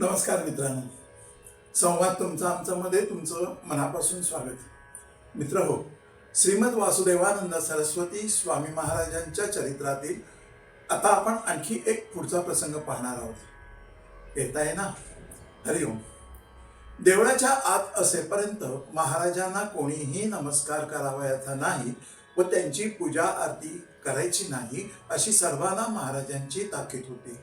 नमस्कार मित्रांनो. संवाद तुमचा आमच्यामध्ये तुमचं मनापासून स्वागत. मित्र हो श्रीमद वासुदेवानंद सरस्वती स्वामी महाराजांच्या चरित्रातील आता आपण आणखी एक पुढचा प्रसंग पाहणार आहोत. येत आहे ना हरिओम देवळाच्या आत असेपर्यंत महाराजांना कोणीही नमस्कार करावयाचा नाही व त्यांची पूजा आरती करायची नाही अशी सर्वांना महाराजांची ताकीद होती.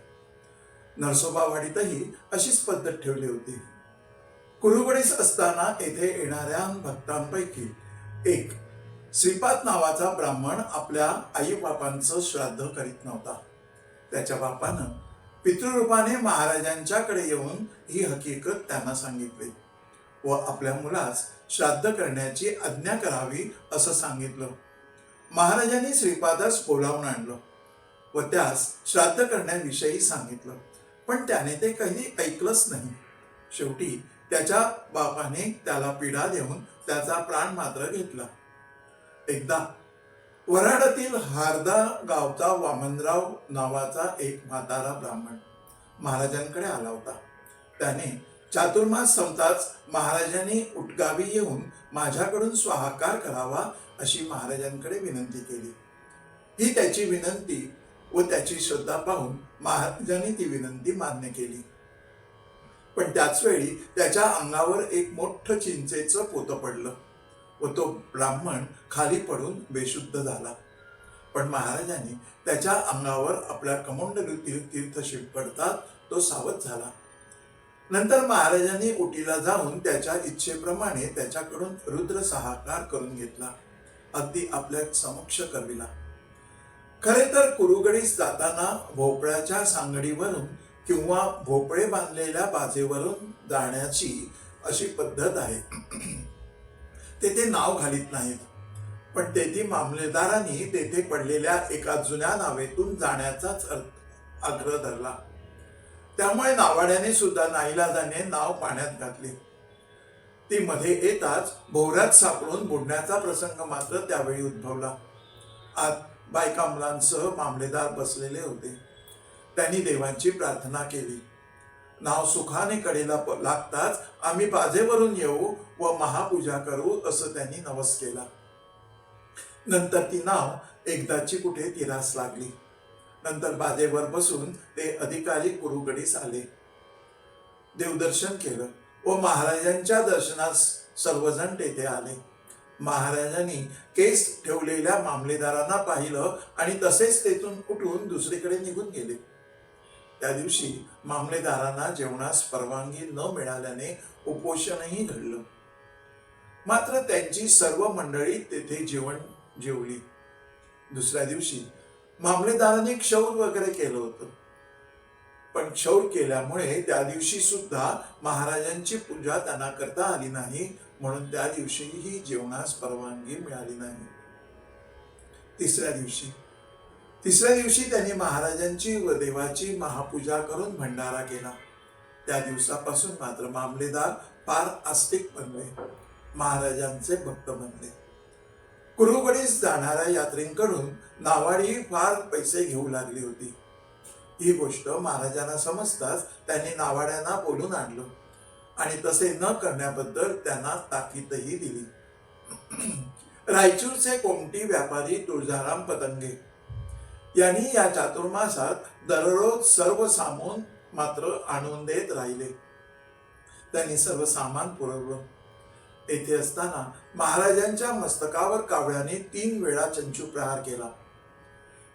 नरसोबावाडीतही अशीच पद्धत ठेवली होती. कुरुगडीस असताना येथे येणाऱ्या भक्तांपैकी एक श्रीपाद नावाचा ब्राह्मण आपल्या आई बापांचं श्राद्ध करीत नव्हता. त्याच्या बापानं पितृरूपाने महाराजांच्याकडे येऊन ही हकीकत त्यांना सांगितली व आपल्या मुलास श्राद्ध करण्याची आज्ञा करावी असं सांगितलं. महाराजांनी श्रीपादास बोलावून आणलं व त्यास श्राद्ध करण्याविषयी सांगितलं. पण त्याने ते काही ऐकलंच नाही. शेवटी त्याच्या बापाने त्याला पीडा देऊन त्याचा प्राण मात्र घेतला. एकदा वराडातील हारदा गावचा वामनराव नावाचा एक म्हातारा ब्राह्मण महाराजांकडे आला होता. त्याने चातुर्मास संपताच महाराजांनी उठगावी येऊन माझ्याकडून स्वाहाकार करावा अशी महाराजांकडे विनंती केली. ही त्याची विनंती व त्याची श्रद्धा पाहून महाराजांनी ती विनंती मान्य केली. पण त्याच वेळी त्याच्या अंगावर एक मोठं चिंचेचं पोतं पडलं व तो ब्राह्मण खाली पडून बेशुद्ध झाला. पण महाराजांनी त्याच्या अंगावर आपल्या कमंडलूतील तीर्थ शिंपडतात तो सावध झाला. नंतर महाराजांनी उटीला जाऊन त्याच्या इच्छेप्रमाणे त्याच्याकडून रुद्र सहाकार करून घेतला. अगदी आपल्या समक्ष करविला. खरे तर कुरुगडीस जाताना भोपळ्याच्या सांगडीवरून किंवा भोपळे बांधलेल्या बाजेवरून जाण्याची अशी पद्धत आहे. तेथे नाव घालीत नाहीत. पण तेथे मामलेदारांनी तेथे पडलेल्या एका जुन्या नावेतून जाण्याचाच आग्रह धरला. त्यामुळे नावाड्याने सुद्धा नाईलाजाने नाव पाण्यात घातले. ती मध्ये येताच भोवऱ्यात सापडून बुडण्याचा प्रसंग मात्र त्यावेळी उद्भवला. आत बायका मुलांसह मामलेदार बसलेले होते. त्यांनी देवांची प्रार्थना केली. नाव सुखाने कडेला लागताच आम्ही बाजेवरून येऊ व महापूजा करू असं त्यांनी नवस केला. नंतर ती नाव एकदाची कुठे तिरास लागली. नंतर बाजेवर बसून ते अधिकारी कुरुगडीस आले. देवदर्शन केलं व महाराजांच्या दर्शनास सर्वजण तेथे आले. महाराजांनी केस ठेवलेल्या मामलेदारांना पाहिलं आणि तसेच तेथून उठून दुसरीकडे निघून गेले. त्या दिवशी मामलेदारांना जेवणास परवानगी न मिळाल्याने उपोषणही घडलं. मात्र त्यांची सर्व मंडळी तेथे जेवण जेवली. दुसऱ्या दिवशी मामलेदारांनी क्षौर वगैरे केलं होतं. पण क्षौर केल्यामुळे त्या दिवशी सुद्धा महाराजांची पूजा त्यांना करता आली नाही म्हणून त्या दिवशीही जेवणास परवानगी मिळाली नाही. तिसऱ्या दिवशी तिसऱ्या दिवशी त्यांनी महाराजांची व देवाची महापूजा करून भंडारा केला. त्या दिवसापासून मात्र मामलेदार फार आस्तिक बनले. महाराजांचे भक्त बनले. कुरुगडीस जाणाऱ्या यात्रेंकडून नावाडी फार पैसे घेऊ लागली होती. ही गोष्ट महाराजांना समजताच त्यांनी नावाड्यांना बोलून आणलं. आणि तसे न करण्याबद्दल त्यांना ताकीदही दिली. रायचूरचे कोमटी व्यापारी तुळजाराम पतंगे यांनी या चातुर्मासात दररोज सर्व सामान मात्र आणून देत राहिले. त्यांनी सर्व सामान पुरवलं. येथे असताना महाराजांच्या मस्तकावर कावळ्याने तीन वेळा चंचू प्रहार केला.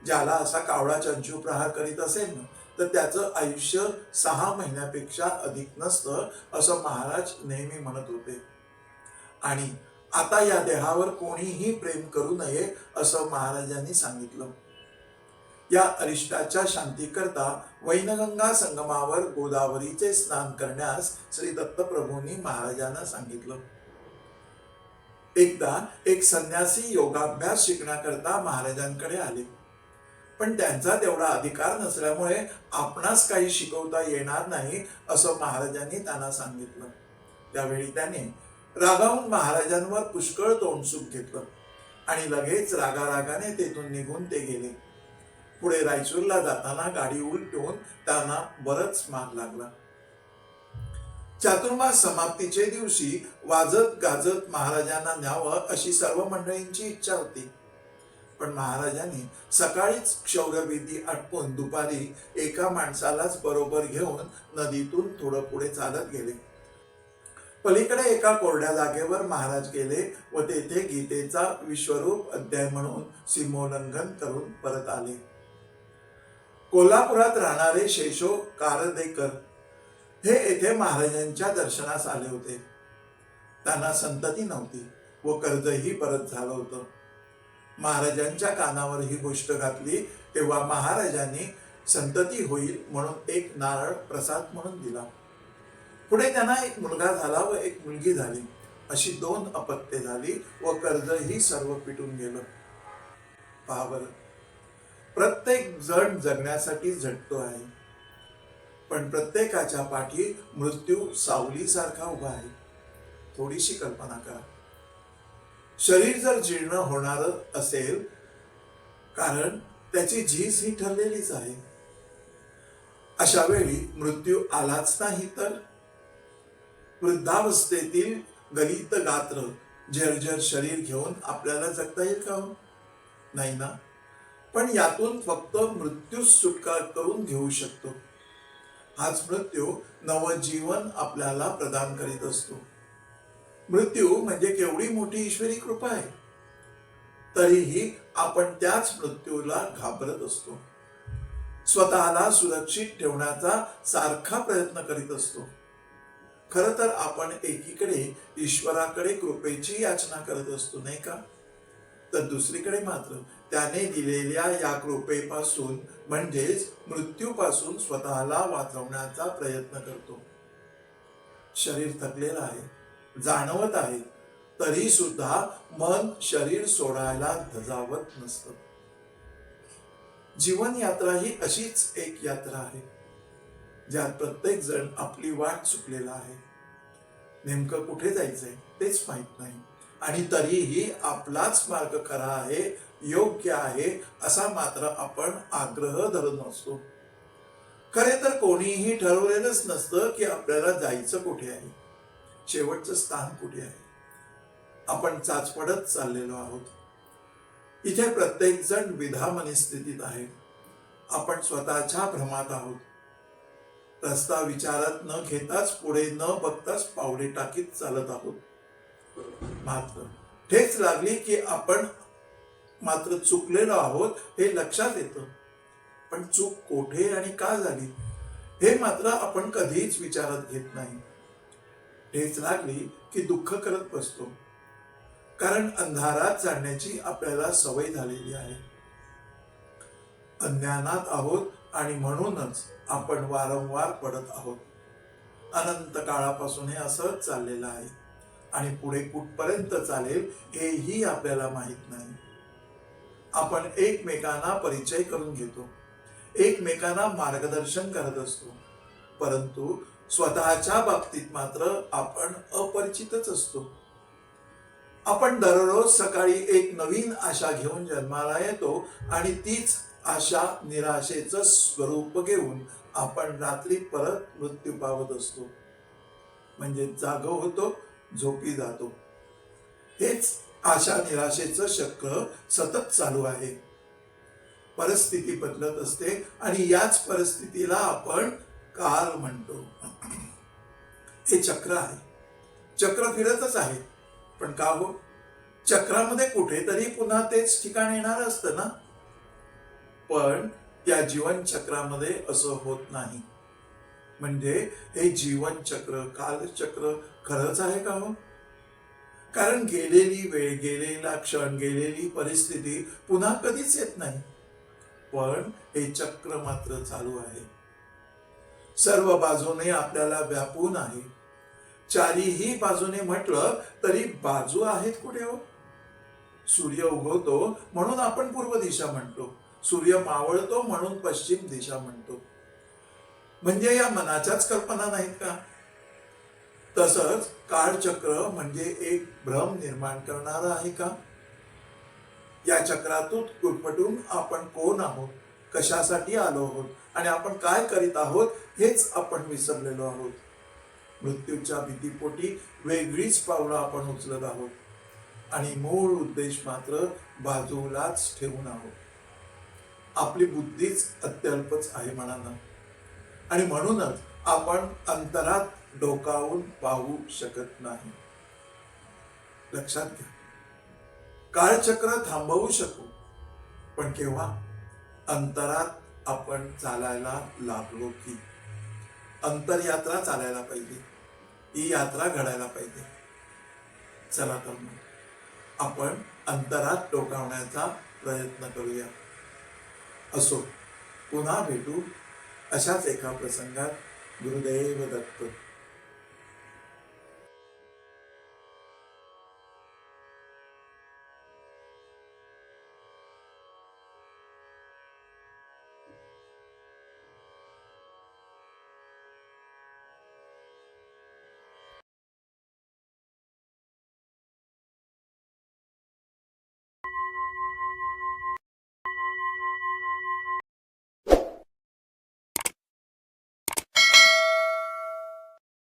ज्याला असा कावळा चंचू प्रहार करीत असेल ना तर त्याचं आयुष्य सहा महिन्यापेक्षा अधिक नसतं असं महाराज नेहमी म्हणत होते. आणि आता या देहावर कोणीही प्रेम करू नये असं महाराजांनी सांगितलं. या अरिष्टाच्या शांतीकरता वैनगंगा संगमावर गोदावरीचे स्नान करण्यास श्री दत्तप्रभूंनी महाराजांना सांगितलं. एकदा एक संन्यासी योगाभ्यास शिकण्याकरता महाराजांकडे आले. पण त्यांचा तेवढा अधिकार नसल्यामुळे आपणास काही शिकवता येणार नाही असं महाराजांनी त्यांना सांगितलं. त्यावेळी त्याने रागावून महाराजांवर पुष्कळ तोंडसुख घेतलं आणि लगेच रागारागाने तेथून निघून ते गेले. पुढे रायचूरला जाताना गाडी उलटून त्यांना बरच माग लागला. चातुर्मास समाप्तीचे दिवशी वाजत गाजत महाराजांना न्यावं अशी सर्व मंडळींची इच्छा होती. पण महाराजांनी सकाळीच क्षौरविधी आटपून दुपारी एका माणसालाच बरोबर घेऊन नदीतून थोडं पुढे चालत गेले. पलीकडे एका कोरड्या जागेवर महाराज गेले व तेथे गीतेचा विश्वरूप अध्याय म्हणून सीमोल्लंघन करून परत आले. कोल्हापुरात राहणारे शेषो कारदेकर हे येथे महाराजांच्या दर्शनास आले होते. त्यांना संतती नव्हती व कर्जही परत झालं होतं. महाराजांच्या कानावर ही गोष्ट घातली तेव्हा महाराजांनी संतती होईल म्हणून एक नारळ प्रसाद म्हणून दिला. पुढे त्यांना एक मुलगा झाला व एक मुलगी झाली. अशी दोन अपत्ये झाली व कर्जही सर्व पिटून गेलं. पहा बरं. प्रत्येक जण जगण्यासाठी झटतो आहे. पण प्रत्येकाच्या पाठी मृत्यू सावलीसारखा उभा आहे. थोडीशी कल्पना करा. शरीर जर जीर्ण होणार असेल कारण त्याची झीज ही ठरलेलीच आहे. अशा वेळी मृत्यू आलाच नाही तर? वृद्धावस्थेतील गलित गात्र झरझर शरीर घेऊन आपल्याला जगता येईल का हो? नाही ना? पण यातून फक्त मृत्यूच सुटका करून घेऊ शकतो. हाच मृत्यू नवजीवन आपल्याला प्रदान करीत असतो. मृत्यू म्हणजे केवढी मोठी ईश्वरी कृपा आहे. तरीही आपण त्याच मृत्यूला घाबरत असतो. स्वतःला सुरक्षित ठेवण्याचा सारखा प्रयत्न करीत असतो. खर तर आपण एकीकडे ईश्वराकडे कृपेची याचना करत असतो नाही का? तर दुसरीकडे मात्र त्याने दिलेल्या या कृपेपासून म्हणजेच मृत्यूपासून स्वतःला वाचवण्याचा प्रयत्न करतो. शरीर थकलेलं आहे. जाणवत आहे. तरी सुद्धा मन शरीर सोडायला धजावत नसतं. जीवन यात्रा ही अशीच एक यात्रा आहे ज्यात प्रत्येक जण आपली वाट चुकलेला आहे. नेमकं कुठे जायचंय तेच माहीत नाही. आणि तरीही आपलाच मार्ग खरा आहे योग्य आहे असा मात्र आपण आग्रह धरून असतो. खरे तर कोणीही ठरवलेलंच नसतं की आपल्याला जायचं कुठे आहे. शेवटचं स्थान कुठे आहे? आपण चाचपडत चाललेलो आहोत. इथे प्रत्येक जण विधा स्थितीत आहे. आपण स्वतःच्या भ्रमात आहोत. रस्ता विचारात न घेताच पुढे न बघताच पावले टाकीत चालत आहोत. मात्र ठेच लागली की आपण मात्र चुकलेलो आहोत हे लक्षात येतं. पण चूक कोठे आणि का झाली? हे मात्र आपण कधीच विचारात घेत नाही. ठेच लागली की दुःख करत बसतो. कारण अंधारात जाण्याची आपल्याला सवय झालेली आहे. अज्ञानात आहोत आणि म्हणूनच आपण वारंवार पडत आहोत. अनंत काळापासून हे असंच चाललेलं आहे आणि पुढे कुठपर्यंत चालेल हेही आपल्याला माहीत नाही. आपण एकमेकांना परिचय करून घेतो. एकमेकांना मार्गदर्शन करत असतो. परंतु स्वतःच्या बाबतीत मात्र आपण अपरिचितच असतो. आपण दररोज सकाळी एक नवीन आशा घेऊन जन्माला येतो आणि तीच आशा निराशेचं स्वरूप घेऊन आपण रात्री परत मृत्यू पावत असतो. म्हणजे जाग होतो झोपी जातो. हेच आशा निराशेचं चक्र सतत चालू आहे. परिस्थिती बदलत असते आणि याच परिस्थितीला आपण काल म्हणतो. हे चक्र आहे. चक्र फिरतच आहे. पण का हो? चक्रामध्ये कुठेतरी पुन्हा तेच ठिकाण येणार असतं ना? पण त्या जीवन चक्रामध्ये असं होत नाही. म्हणजे हे जीवन चक्र कालचक्र खरंच आहे का हो? कारण गेलेली वेळ गेलेला क्षण गेलेली परिस्थिती पुन्हा कधीच येत नाही. पण हे चक्र मात्र चालू आहे. सर्व बाजूने आपल्याला व्यापून आहे. चारीही बाजूने म्हटलं तरी बाजू आहेत कुठे हो? सूर्य उगवतो म्हणून आपण पूर्व दिशा म्हणतो. सूर्य मावळतो म्हणून पश्चिम दिशा म्हणतो. म्हणजे या मनाच्याच कल्पना नाहीत का? तसंच काळचक्र म्हणजे एक भ्रम निर्माण करणार आहे का? या चक्रातून कुटपटून आपण कोण आहोत? कशासाठी आलो आहोत? आणि आपण काय करीत आहोत? हेच आपण विसरलेलो आहोत. मृत्यूच्या भीतीपोटी वेगळीच पावलं आपण उचलत आहोत. आणि मूळ उद्देश मात्र बाजूलाच ठेवून आहोत. आपली बुद्धीच अत्यल्पच आहे म्हणाना आणि म्हणूनच आपण अंतरात डोकावून पाहू शकत नाही. लक्षात घ्या. काळचक्र थांबवू शकू. पण केव्हा? अंतरात आपण चालायला लागलो की अंतरयात्रा चालायला पाहिजे. ही यात्रा घडायला पाहिजे. चला तर मग आपण अंतरात डोकावण्याचा प्रयत्न करूया. असो पुन्हा भेटू अशाच एका प्रसंगात. गुरुदेव दत्त.